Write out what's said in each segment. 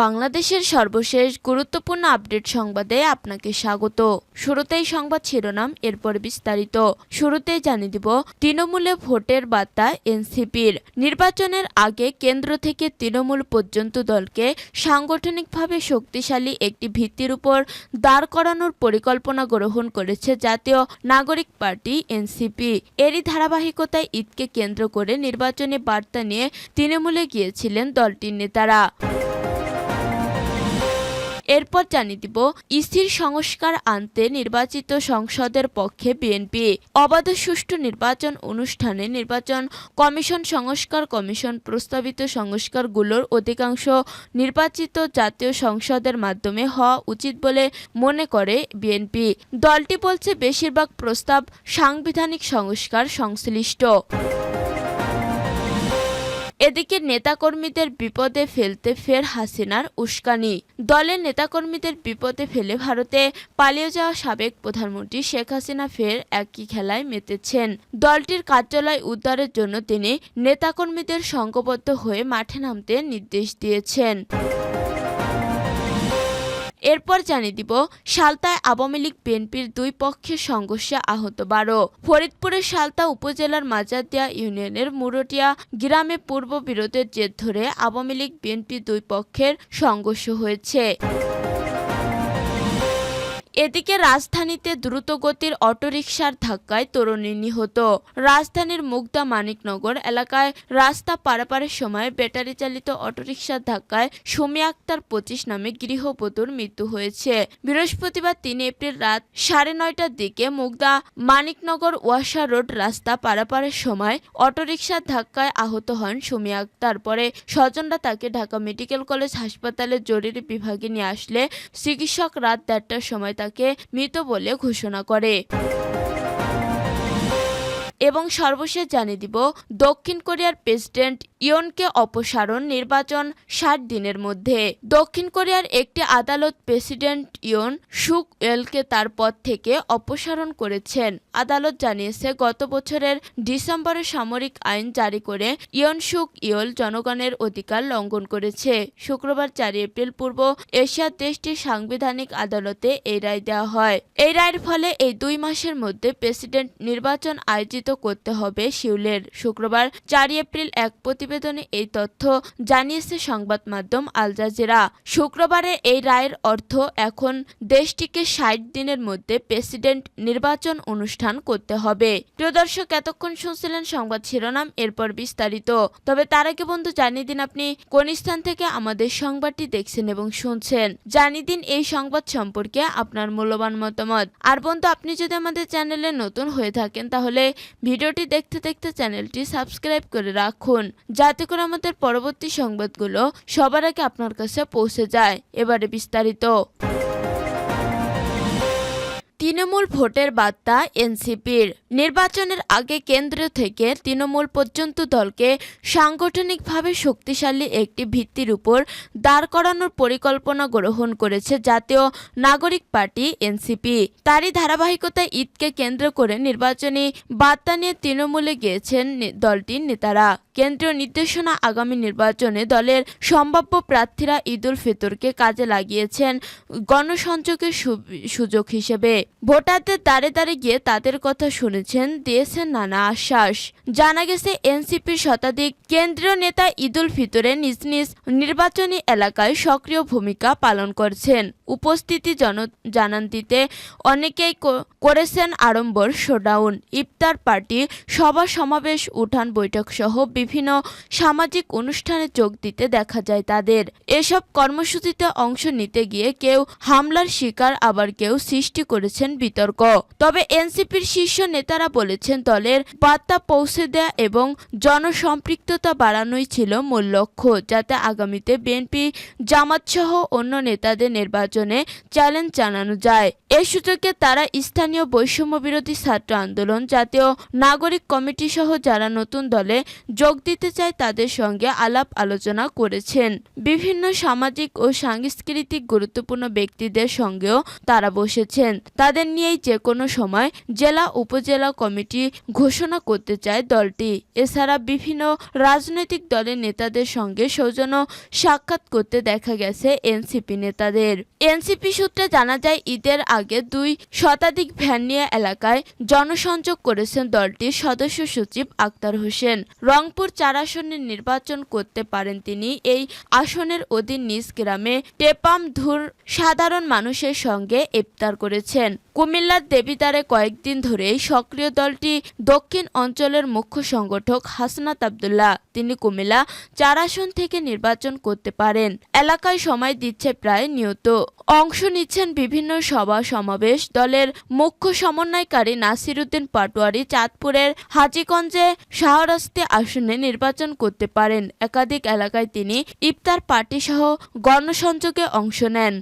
বাংলাদেশের সর্বশেষ গুরুত্বপূর্ণ আপডেট সংবাদে আপনাকে স্বাগত। শুরুতেই সংবাদ শিরোনাম, এরপর বিস্তারিত। শুরুতেই জানিয়ে দিব, তৃণমূলে ভোটের বার্তা এনসিপির। নির্বাচনের আগে কেন্দ্র থেকে তৃণমূল পর্যন্ত দলকে সাংগঠনিকভাবে শক্তিশালী একটি ভিত্তির উপর দাঁড় করানোর পরিকল্পনা গ্রহণ করেছে জাতীয় নাগরিক পার্টি এনসিপি। এরই ধারাবাহিকতায় ঈদকে কেন্দ্র করে নির্বাচনী বার্তা নিয়ে তৃণমূলে গিয়েছিলেন দলটির নেতারা। এরপর জানিয়ে দিব, স্থির সংস্কার আনতে নির্বাচিত সংসদের পক্ষে বিএনপি। অবাধ সুষ্ঠু নির্বাচন অনুষ্ঠানে নির্বাচন কমিশন সংস্কার কমিশন প্রস্তাবিত সংস্কারগুলোর অধিকাংশ নির্বাচিত জাতীয় সংসদের মাধ্যমে হওয়া উচিত বলে মনে করে বিএনপি। দলটি বলছে, বেশিরভাগ প্রস্তাব সাংবিধানিক সংস্কার সংশ্লিষ্ট। এদিকে নেতাকর্মীদের বিপদে ফেলতে ফের হাসিনার উস্কানি। দলের নেতাকর্মীদের বিপদে ফেলে ভারতে পালিয়ে যাওয়া সাবেক প্রধানমন্ত্রী শেখ হাসিনা ফের একই খেলায় মেতেছেন। দলটির কার্যালয় উদ্ধারের জন্য তিনি নেতাকর্মীদের সংঘবদ্ধ হয়ে মাঠে নামতে নির্দেশ দিয়েছেন। এরপর জানিয়ে দিব, সালতায় আওয়ামী লীগ, বিএনপির দুই পক্ষের সংঘর্ষে আহত বারো। ফরিদপুরের সালতা উপজেলার মাজারদিয়া ইউনিয়নের মুরটিয়া গ্রামে পূর্ব বিরোধের জের ধরে আওয়ামী লীগ, বিএনপি দুই পক্ষের সংঘর্ষ হয়েছে। এদিকে রাজধানীতে দ্রুতগতির অটোরিকশার ধাক্কায় তরুণী নিহত। রাজধানীর মুগদা মানিকনগর এলাকায় রাস্তা পারাপারের সময় ব্যাটারি চালিত অটোরিকশার ধাক্কায় সুমি আক্তার পঁচিশ নামে গৃহবধূর মৃত্যু হয়েছে। বৃহস্পতিবার তিন এপ্রিল রাত সাড়ে নয়টার দিকে মুগদা মানিকনগর ওয়াসা রোড রাস্তা পারাপারের সময় অটোরিকশার ধাক্কায় আহত হন সুমি আক্তার। পরে স্বজনরা তাকে ঢাকা মেডিকেল কলেজ হাসপাতালে জরুরি বিভাগে নিয়ে আসলে চিকিৎসক রাত দেড়টার সময় তাকে মৃত বলে ঘোষণা করে। এবং সর্বশেষ জানিয়ে দিব দক্ষিণ কোরিয়ার প্রেসিডেন্ট ইয়নকে অপসারণ নির্বাচন ষাট দিনের মধ্যে। দক্ষিণ কোরিয়ার একটি আদালত প্রেসিডেন্ট ইয়ন সুক এলকে তার পদ থেকে অপসারণ করেছেন। আদালত জানিয়েছে, গত বছরের ডিসেম্বরে সামরিক আইন জারি করে ইয়ন সুক ইয়ল জনগণের অধিকার লঙ্ঘন করেছে। শুক্রবার চার এপ্রিল পূর্ব এশিয়ার দেশটির সাংবিধানিক আদালতে এই রায় দেওয়া হয়। এই রায়ের ফলে এই দুই মাসের মধ্যে প্রেসিডেন্ট নির্বাচন আয়োজিত করতে হবে শিউলের। শুক্রবার চার এপ্রিল এক প্রতিবেদনে এই তথ্য জানিয়েছে সংবাদ মাধ্যম আল জাজিরা। শুক্রবারে এই রায়ের অর্থ এখন দেশটিকে ষাট দিনের মধ্যে প্রেসিডেন্ট নির্বাচন অনুষ্ঠান করতে হবে। প্রিয় দর্শক, এতক্ষণ শুনছিলেন সংবাদ শিরোনাম, এরপর বিস্তারিত। তবে তার আগে বন্ধু, জানিয়ে দিন আপনি কোন স্থান থেকে আমাদের সংবাদটি দেখছেন এবং শুনছেন। জানিয়ে দিন এই সংবাদ সম্পর্কে আপনার মূল্যবান মতামত। আর বন্ধু, আপনি যদি আমাদের চ্যানেলে নতুন হয়ে থাকেন, তাহলে ভিডিওটি দেখতে দেখতে চ্যানেলটি সাবস্ক্রাইব করে রাখুন। যাতে করে আমাদের পরবর্তী সংবাদগুলো সবার আগে আপনার কাছে পৌঁছে যায়। এবারে বিস্তারিত। তৃণমূল ভোটের বার্তা এনসিপির। নির্বাচনের আগে কেন্দ্র থেকে তৃণমূল পর্যন্ত দলকে সাংগঠনিকভাবে শক্তিশালী একটি ভিত্তির উপর দাঁড় করানোর পরিকল্পনা গ্রহণ করেছে জাতীয় নাগরিক পার্টি এনসিপি। তারই ধারাবাহিকতায় ঈদকে কেন্দ্র করে নির্বাচনী বার্তা নিয়ে তৃণমূলে গিয়েছেন দলটির নেতারা। কেন্দ্রীয় নির্দেশনা আগামী নির্বাচনে দলের সম্ভাব্য প্রার্থীরা ঈদুল ফিতরকে কাজে লাগিয়েছেন গণসংযোগের সুযোগ হিসেবে। ভোটারদের দাঁড়ে দাঁড়ে গিয়ে তাদের কথা শুনেছেন দিয়েছেন নানা আশ্বাস। জানা গেছে, এনসিপির শতাধিক কেন্দ্রীয় নেতা ঈদুল ফিতরে নিজ নিজ নির্বাচনী এলাকায় সক্রিয় ভূমিকা পালন করছেন। উপস্থিতি জন জানান দিতে অনেকেই করেছেন আড়ম্বর শোডাউন। ইফতার পার্টি, সভা সমাবেশ, উঠান বৈঠক সহ বিভিন্ন সামাজিক অনুষ্ঠানে যোগ দিতে দেখা যায় তাদের। এসব কর্মসূচিতে অংশ নিতে গিয়ে কেউ হামলার শিকার, আবার কেউ সৃষ্টি করেছেন বিতর্ক। তবে এনসিপির শীর্ষ নেতারা বলেছেন, দলের বার্তা পৌঁছে দেয়া এবং জনসম্পৃক্ততা বাড়ানোই ছিল মূল লক্ষ্য, যাতে আগামীতে বিএনপি, জামাত সহ অন্য নেতাদের নির্বাচনে চ্যালেঞ্জ জানানো যায়। এই সূচকে তারা স্থানীয় বৈষম্য বিরোধী ছাত্র আন্দোলন, জাতীয় নাগরিক কমিটি সহ যারা নতুন দলে যোগ যোগ দিতে চায় তাদের সঙ্গে আলাপ আলোচনা করেছেন। বিভিন্ন সামাজিক ও সাংস্কৃতিক গুরুত্বপূর্ণ ব্যক্তিদের সঙ্গেও তারা বসেছেন। তাদের নিয়েই যে কোনো সময় জেলা, উপজেলা কমিটি ঘোষণা করতে চায় দলটি। এছাড়া বিভিন্ন রাজনৈতিক দলের নেতাদের সঙ্গে সৌজন্য সাক্ষাৎ করতে দেখা গেছে এনসিপি নেতাদের। এনসিপি সূত্রে জানা যায়, ঈদের আগে দুই শতাধিক ভ্যান নিয়ে এলাকায় জনসংযোগ করেছেন দলটির সদস্য সচিব আক্তার হোসেন। রংপুর চার আসনের নির্বাচন করতে পারেন তিনি। এই আসনের অধীন নিজ গ্রামে টেপাম ধুর সাধারণ মানুষের সঙ্গে ইফতার করেছেন। কুমিল্লার দেবিদারে কয়েকদিন ধরেই সক্রিয় দলটি দক্ষিণ অঞ্চলের মুখ্য সংগঠক হাসনাত আবদুল্লাহ, তিনি কুমিল্লা চার আসন থেকে নির্বাচন করতে পারেন। এলাকায় সময় দিচ্ছে প্রায় নিয়ত। অংশ নিচ্ছেন বিভিন্ন সভা সমাবেশ দলের মুখ্য সমন্বয়কারী নাসিরুদ্দিন পাটোয়ারি চাঁদপুরের হাজীগঞ্জে শাহরাস্তি আসনে নির্বাচন করতে পারেন। একাধিক এলাকায় তিনি ইফতার পার্টি সহ গণসংযোগে অংশ নেন।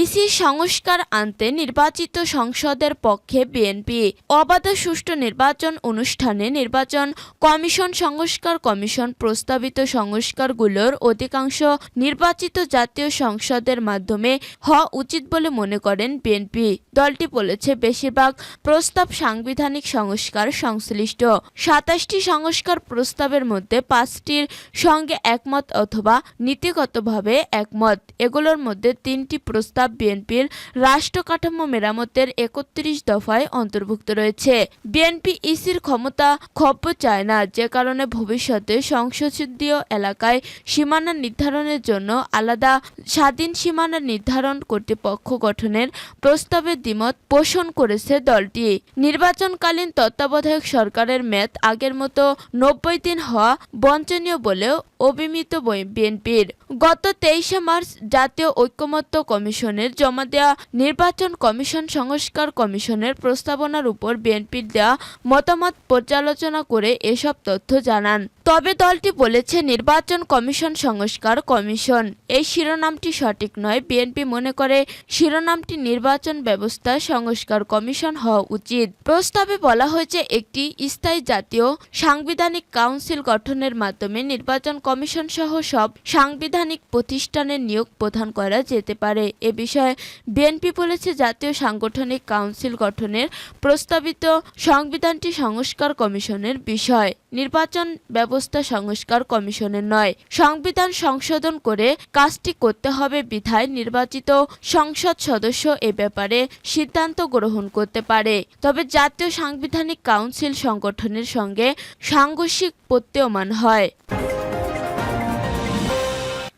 ইসি সংস্কার আনতে নির্বাচিত সংসদের পক্ষে বিএনপি অবাধ সুষ্ঠু নির্বাচন অনুষ্ঠানে নির্বাচন কমিশন সংস্কার কমিশন প্রস্তাবিত সংস্কারগুলোর অধিকাংশ নির্বাচিত জাতীয় সংসদের মাধ্যমে হওয়া উচিত বলে মনে করেন বিএনপি। দলটি বলেছে, বেশিরভাগ প্রস্তাব সাংবিধানিক সংস্কার সংশ্লিষ্ট। সাতাশটি সংস্কার প্রস্তাবের মধ্যে পাঁচটির সঙ্গে একমত অথবা নীতিগতভাবে একমত। এগুলোর মধ্যে তিনটি প্রস্তাব বিএনপির রাষ্ট্র কাঠামো মেরামতের একত্রিশ দফায় অন্তর্ভুক্ত রয়েছে। বিএনপি ইসির ক্ষমতা ক্ষব্য চায় না, যে কারণে ভবিষ্যতে সংসদীয় এলাকায় সীমানা নির্ধারণের জন্য আলাদা স্বাধীন সীমানা নির্ধারণ কর্তৃপক্ষ গঠনের প্রস্তাবে দ্বিমত পোষণ করেছে দলটি। নির্বাচনকালীন তত্ত্বাবধায়ক সরকারের মেয়াদ আগের মতো নব্বই দিন হওয়া বঞ্চনীয় বলেও অভিমিত বিএনপির। গত তেইশে মার্চ জাতীয় ঐক্যমত্য কমিশনের জমা দেওয়া নির্বাচন কমিশন সংস্কার কমিশনের প্রস্তাবনার উপর বিএনপির দেওয়া মতামত পর্যালোচনা করে এসব তথ্য জানান। তবে দলটি বলেছে, নির্বাচন কমিশন সংস্কার কমিশন। এই শিরোনামটি সঠিক নয়। বিএনপি মনে করে শিরোনামটি নির্বাচন ব্যবস্থা সংস্কার কমিশন হওয়া উচিত। প্রস্তাবে বলা হয়েছে, একটি স্থায়ী জাতীয় সাংবিধানিক কাউন্সিল গঠনের মাধ্যমে নির্বাচন কমিশন সহ সব সাংবিধানিক প্রতিষ্ঠানের নিয়োগ প্রদান করা যেতে পারে। এ বিষয়ে বিএনপি বলেছে, জাতীয় সাংগঠনিক কাউন্সিল গঠনের প্রস্তাবিত সংবিধানটি সংস্কার কমিশনের বিষয়। নির্বাচন ব্যবস্থা সংস্কার কমিশনের নয়। সংবিধান সংশোধন করে কাজটি করতে হবে বিধায় নির্বাচিত সংসদ সদস্য এ ব্যাপারে সিদ্ধান্ত গ্রহণ করতে পারে। তবে জাতীয় সাংবিধানিক কাউন্সিল সংগঠনের সঙ্গে সাংঘর্ষিক প্রত্যয়মান হয়।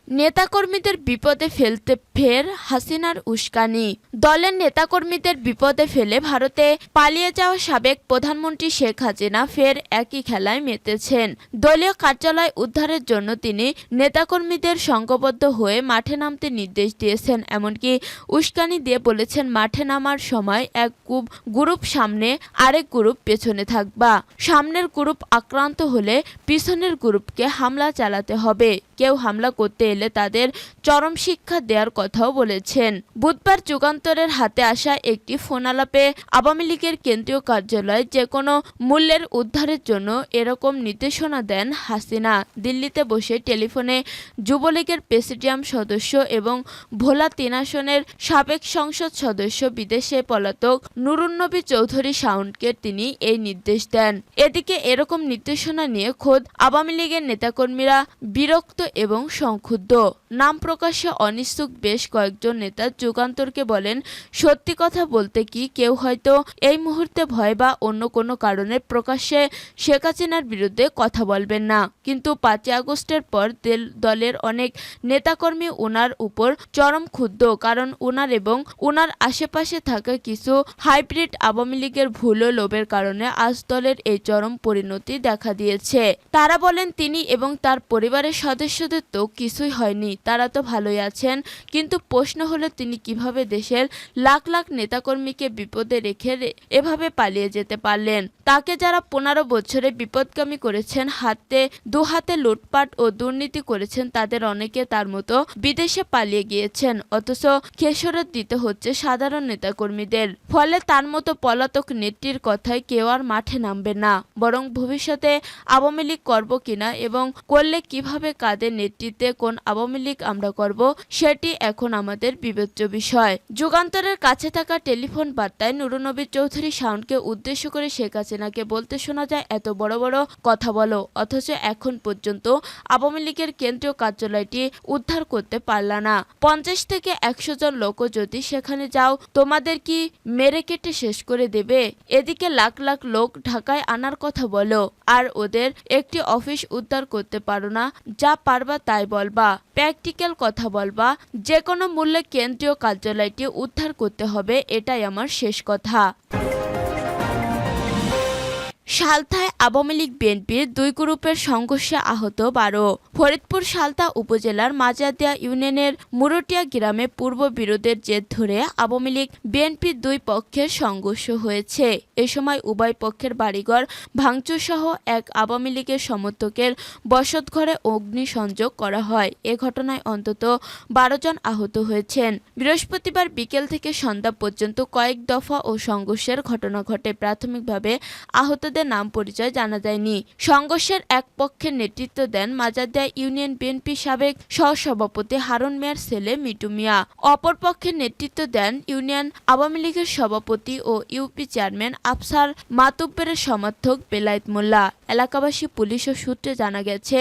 নেতাকর্মীদের বিপদে ফেলতে ফের হাসিনার উস্কানি। দলের নেতাকর্মীদের বিপদে ফেলে ভারতে পালিয়ে যাওয়া সাবেক প্রধানমন্ত্রী শেখ হাসিনা ফের একই খেলায় মেতেছেন। দলীয় কার্যালয় উদ্ধারের জন্য তিনি নেতাকর্মীদের সংঘবদ্ধ হয়ে মাঠে নামতে নির্দেশ দিয়েছেন, এমনকি উস্কানি দিয়ে বলেছেন, মাঠে নামার সময় এক গ্রুপ গ্রুপ সামনে, আরেক গ্রুপ পেছনে থাকবা। সামনের গ্রুপ আক্রান্ত হলে পিছনের গ্রুপকে হামলা চালাতে হবে। কেউ হামলা করতে এলে তাদের চরম শিক্ষা দেওয়ার কথাও বলেছেন। বুধবার যুগান্তরের হাতে আসা একটি ফোনালাপে আওয়ামী লীগের কেন্দ্রীয় কার্যালয় যে কোনো মূল্যের উদ্ধারের জন্য এরকম নির্দেশনা দেন হাসিনা। দিল্লিতে বসে টেলিফোনে যুবলীগের প্রেসিডিয়াম সদস্য এবং ভোলা তিন আসনের সাবেক সংসদ সদস্য, বিদেশে পলাতক নুরুন্নবী চৌধুরী শাওনকে তিনি এই নির্দেশ দেন। এদিকে এরকম নির্দেশনা নিয়ে খোদ আওয়ামী লীগের নেতাকর্মীরা বিরক্ত এবং সংক্ষুব্ধ। নাম প্রকাশে অনিচ্ছুক বেশ কয়েকজন নেতা যুগান্তরকে বলেন, সত্যি কথা বলতে কি কেউ হয়তো এই মুহূর্তে ভয় বা অন্য কোনো কারণে প্রকাশ্যে শেখ হাসিনার বিরুদ্ধে কথা বলবেন না। কিন্তু পাঁচই আগস্টের পর দলের অনেক নেতাকর্মী ওনার উপর চরম ক্ষুব্ধ, কারণ ওনার এবং ওনার আশেপাশে থাকা কিছু হাইব্রিড আওয়ামী লীগের ভুল ও লোভের কারণে আজ দলের এই চরম পরিণতি দেখা দিয়েছে। তারা বলেন, তিনি এবং তার পরিবারের সদস্যদের তো কিছুই হয়নি, তারা তো ভালোই আছেন। কিন্তু প্রশ্ন হলো তিনি কীভাবে দেশের লাখ লাখ নেতাকর্মীকে বিপদে রেখে এভাবে পালিয়ে যেতে পারলেন? তাকে যারা পনেরো বছরে বিপদগামী করেছেন, হাতে, দু হাতে লুটপাট ও দুর্নীতি করেছেন, তাদের অনেকে তার মতো বিদেশে পালিয়ে গিয়েছেন। অথচ খেসরত দিতে হচ্ছে সাধারণ নেতাকর্মীদের। ফলে তার মতো পলাতক নেত্রীর কথায় কেউ আর মাঠে নামবে না। বরং ভবিষ্যতে আওয়ামী লীগ করব কিনা এবং করলে কীভাবে কাদের নেতৃত্বে কোন আওয়ামী লীগ আমরা করব, সেটি এখন আমাদের বিবেচ্য বিষয়। যুগান্তরের কাছে থাকা টেলিফোন বার্তায় নুরুনবী চৌধুরী শাওনকে উদ্দেশ্য করে শেখ হাসিনাকে বলতে শোনা যায়, এত বড় বড় কথা বলো। অথচ এখন পর্যন্ত আওয়ামী লীগের কেন্দ্রীয় কার্যালয়টি উদ্ধার করতে পারলা না। পঞ্চাশ থেকে একশো জন লোকও যদি সেখানে যাও, তোমাদের কি মেরে কেটে শেষ করে দেবে? এদিকে লাখ লাখ লোক ঢাকায় আনার কথা বলো, আর ওদের একটি অফিস উদ্ধার করতে পারো না, যা পারবা তাই বলবা। প্র্যাকটিক্যাল কথা বলবা। যে কোনো মূল্যে কেন্দ্রীয় কার্যালয়টি উদ্ধার করতে হবে, এটাই আমার শেষ কথা। সালথায় আওয়ামী লীগ বিএনপির দুই গ্রুপের সংঘর্ষে আহত বারো। ফরিদপুর সালতা উপজেলার মাজাদিয়া ইউনিয়নের মুরটিয়া গ্রামে পূর্ব বিরোধের জের ধরে আওয়ামী লীগ বিএনপির দুই পক্ষের সংঘর্ষ হয়েছে। এ সময় উভয় পক্ষের বাড়িঘর ভাঙচুর সহ এক আওয়ামী লীগের সমর্থকের বসতঘরে অগ্নিসংযোগ করা হয়। এ ঘটনায় অন্তত বারো জন আহত হয়েছেন। বৃহস্পতিবার বিকেল থেকে সন্ধ্যা পর্যন্ত কয়েক দফা ও সংঘর্ষের ঘটনা ঘটে। প্রাথমিকভাবে আহতদের নাম পরিচয় জানা যায়নি। সংঘর্ষের এক পক্ষের নেতৃত্ব দেন মাজারদিয়া ইউনিয়ন বিএনপি সাবেক সহসভাপতি হারুন মিয়ার ছেলে মিটু মিয়া। অপর পক্ষের নেতৃত্ব দেন ইউনিয়ন আওয়ামী লীগের সভাপতি ও ইউপি চেয়ারম্যান আফসার মাতুব্বেরের সমর্থক বেলায়েত মোল্লা। এলাকাবাসী, পুলিশ ও সূত্রে জানা গেছে,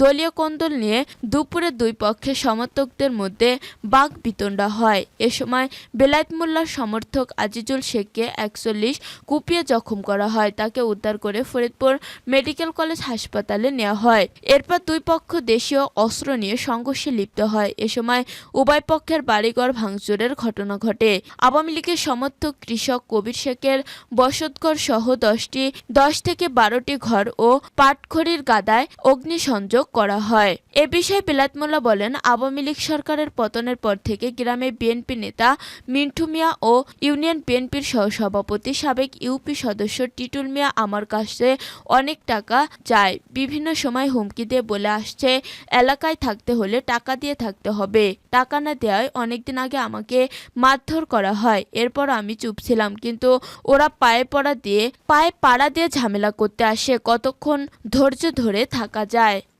দলীয় কোন্দল নিয়ে দুপুরে দুই পক্ষের সমর্থকদের মধ্যে বাঘ বিতণ্ডা হয়। এ সময় বেলায়েত মোল্লার সমর্থক আজিজুল শেখকে একচল্লিশ কুপিয়ে জখম করা হয়। তাকে উদ্ধার করে ফরিদপুর মেডিকেল কলেজ হাসপাতালে নেওয়া হয়। এরপর দুই পক্ষ দেশীয় অস্ত্র নিয়ে সংঘর্ষে লিপ্ত হয়। এ সময় উভয় পক্ষের বাড়িঘর ভাঙচুরের ঘটনা ঘটে। আওয়ামী লীগের সমর্থক কৃষক কবির শেখের বসতঘর সহ দশটি, দশ থেকে বারোটি ঘর ও পাটখড়ির গাদায় অগ্নিসংযোগ করা হয়। এ বিষয়ে বিলাত মোল্লা বলেন, আওয়ামী লীগ সরকারের পতনের পর থেকে গ্রামে বিএনপি নেতা মিন্টু মিয়া ও ইউনিয়ন বিএনপির সহসভাপতি সাবেক ইউপি সদস্য টিটুল মিয়া আমার কাছে অনেক টাকা চায় বিভিন্ন সময় হুমকি দিয়ে বলে আসছে, এলাকায় থাকতে হলে টাকা দিয়ে থাকতে হবে। টাকা না দেওয়ায় অনেকদিন আগে আমাকে মারধর করা হয়। এরপর আমি চুপ ছিলাম, কিন্তু ওরা পায়ে পড়া দিয়ে, পায়ে পাড়া দিয়ে ঝামেলা করতে আসে। কতক্ষণ ধৈর্য ধরে থাকা যায়?